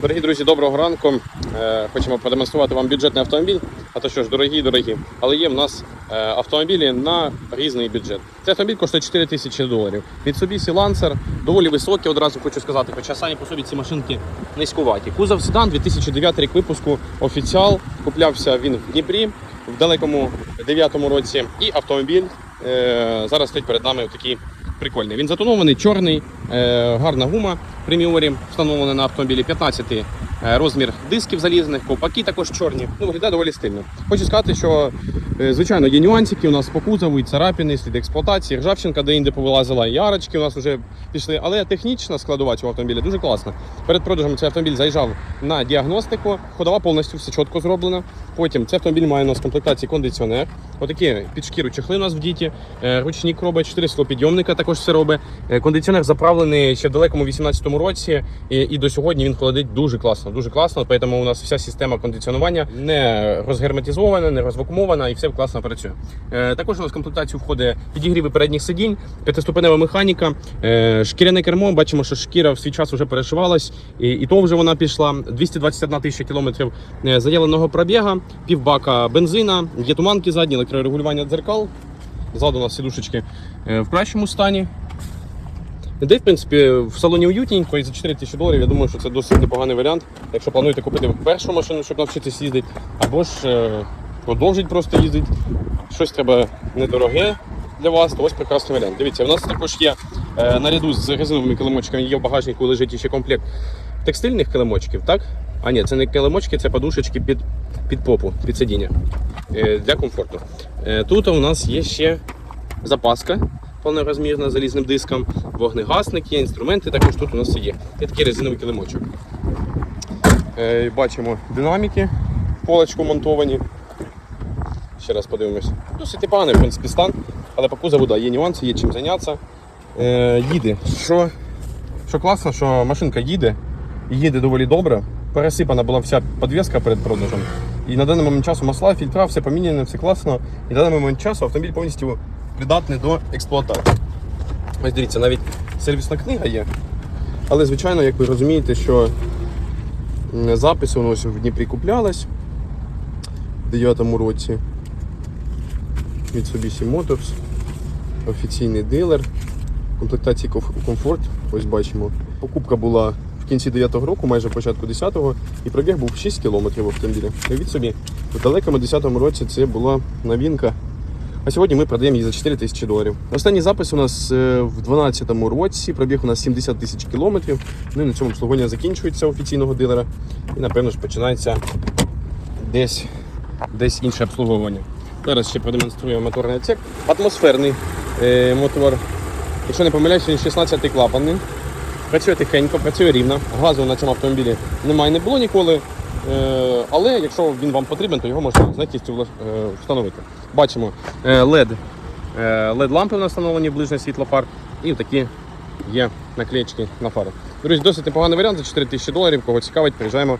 Дорогі друзі, доброго ранку. Е, Хочемо продемонструвати вам бюджетний автомобіль. А то що ж, дорогі, дорогі. Але є в нас е, автомобілі на різний бюджет. Цей автомобіль коштує 4 тисячі доларів. Mitsubishi Lancer доволі високий, одразу хочу сказати, хоча самі по собі ці машинки низькуваті. Кузов седан 2009 рік випуску офіціал. Куплявся він в Дніпрі в далекому 9-му році. І автомобіль е, зараз стоїть перед нами такий прикольний. Він затонований, чорний, е, гарна гума преміорі встановлена на автомобілі 15 е, розмір дисків залізних, ковпаки також чорні. Ну, виглядає доволі стильно. Хочу сказати, що е, звичайно є нюансики у нас по кузову, і царапини, слід експлуатації, ржавчинка де-інде повилазила, і арочки у нас вже пішли. Але технічна складова цього автомобіля дуже класна. Перед продажем цей автомобіль заїжджав на діагностику, ходова повністю все чітко зроблена. Потім цей автомобіль має у нас комплектації кондиціонер. Отакі під шкіру чехли у нас в діті, е, ручні кроби, 4 склопідйомника також все робить. Е, Кондиціонер заправлений ще в далекому 18-му році, і, і до сьогодні він холодить дуже класно. Дуже класно. Тому у нас вся система кондиціонування не розгерметизована, не розвакумована і все класно працює. Е, також у нас в комплектацію входить підігріви передніх сидінь, п'ятиступенева механіка, е, шкіряне кермо. Бачимо, що шкіра в свій час вже перешивалась, і, і то вже вона пішла. 221 тисяча кілометрів е, заявленого пробіга, півбака бензина, є туманки задні, електрорегулювання дзеркал. Ззаду у нас сідушечки в кращому стані. Де, в принципі, в салоні уютненько і за 4 тисячі доларів, я думаю, що це досить непоганий варіант. Якщо плануєте купити першу машину, щоб навчитися їздити, або ж е, продовжити просто їздити. Щось треба недороге для вас, то ось прекрасний варіант. Дивіться, у нас також є е, наряду з резиновими килимочками, є в багажнику лежить ще комплект текстильних килимочків, так? А ні, це не килимочки, це подушечки під, під попу, під сидіння е, для комфорту. Е, тут у нас є ще запаска повнорозмірна залізним диском, вогнегасник є, інструменти також тут у нас є. Є такий резиновий килимочок. Е, бачимо динаміки полочку монтовані. Ще раз подивимось. Досить непоганий в принципі, стан, але по кузову да, є нюанси, є чим зайнятися. Е, їде. Що, що класно, що машинка їде, їде доволі добре. Пересипана була вся підвіска перед продажем. І на даний момент часу масла, фільтра, все поміняно, все класно. І на даний момент часу автомобіль повністю придатний до експлуатації. Ось дивіться, навіть сервісна книга є. Але, звичайно, як ви розумієте, що м, записи воно ось в Дніпрі куплялись в 9-му році. Mitsubishi Motors, офіційний дилер, комплектації комф- комфорт, ось бачимо. Покупка була в кінці 9-го року, майже початку 10-го, і пробіг був 6 кілометрів автомобіля. Уявіть собі, в далекому 10-му році це була новинка. А сьогодні ми продаємо її за 4 тисячі доларів. Останній запис у нас е, в 12-му році, пробіг у нас 70 тисяч кілометрів. Ну і на цьому обслуговування закінчується офіційного дилера. І напевно ж починається десь, десь інше обслуговування. Зараз ще продемонструю моторний отсек. Атмосферний е, мотор. Якщо не помиляюся, він 16 клапанний. Працює тихенько, працює рівно. Газу на цьому автомобілі немає, не було ніколи. Е, але якщо він вам потрібен, то його можна з легкістю е, встановити. Бачимо е, LED. Е, LED-лампи у нас встановлені ближнє світло фар. І такі є наклеєчки на фару. Друзі, досить непоганий варіант за 4 тисячі доларів. Кого цікавить, приїжджаємо